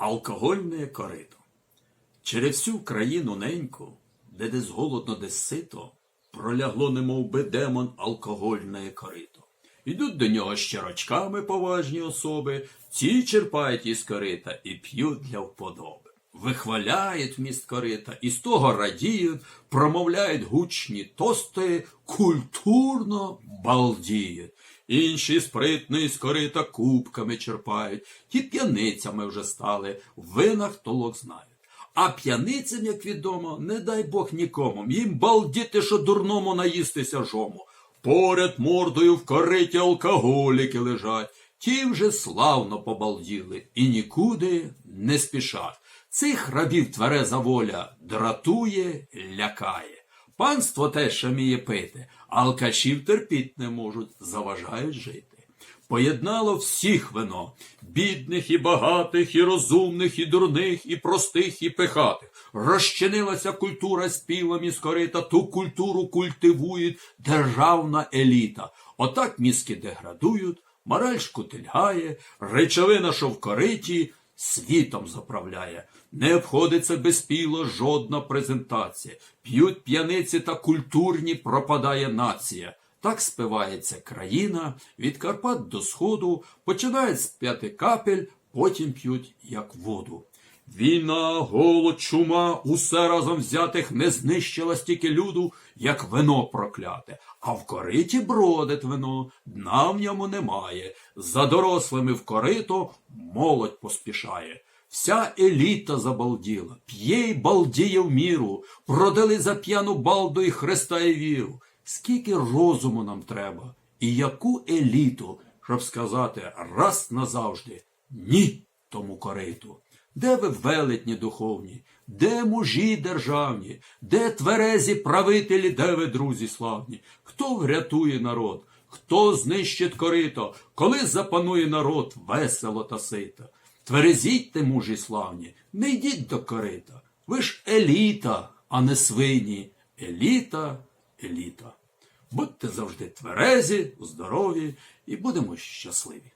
Алкогольне корито. Через всю країну неньку, де десь голодно, десь сито, пролягло немов би демон алкогольне корито. Ідуть до нього щирочками поважні особи, ці черпають із корита і п'ють для вподоби. Вихваляють вміст корита, і з того радіють, промовляють гучні тости, культурно балдіють. Інші спритно із корита кубками черпають, ті п'яницями вже стали, в винах толок знають. А п'яницям, як відомо, не дай Бог нікому, їм балдіти, що дурному наїстися жому. Поряд мордою в кориті алкоголіки лежать, ті вже славно побалділи і нікуди не спішать. Цих рабів твереза воля дратує, лякає. Панство теж шаміє пити, алкашів терпіть не можуть, заважають жити. Поєднало всіх вино, бідних і багатих, і розумних, і дурних, і простих, і пихатих. Розчинилася культура співом із корита, ту культуру культивує державна еліта. Отак мізки деградують, мораль шкутильгає, речовина, що світом заправляє. Не обходиться безпіло жодна презентація. П'ють п'яниці та культурні пропадає нація. Так спивається країна від Карпат до Сходу, починають з п'яти капель, потім п'ють як воду. Війна, голод, чума, усе разом взятих не знищила стільки люду, як вино прокляте. А в кориті бродить вино, дна в ньому немає. За дорослими в корито молодь поспішає. Вся еліта забалділа, п'є й балдіє в міру, продали за п'яну балду і Христа і віру. Скільки розуму нам треба, і яку еліту, щоб сказати раз назавжди ні тому кориту. Де ви велетні духовні, де мужі державні, де тверезі правителі, де ви друзі славні? Хто врятує народ, хто знищить корито, коли запанує народ весело та сито? Тверезітьте, мужі славні, не йдіть до корита. Ви ж еліта, а не свині. Еліта, еліта. Будьте завжди тверезі, здорові і будемо щасливі.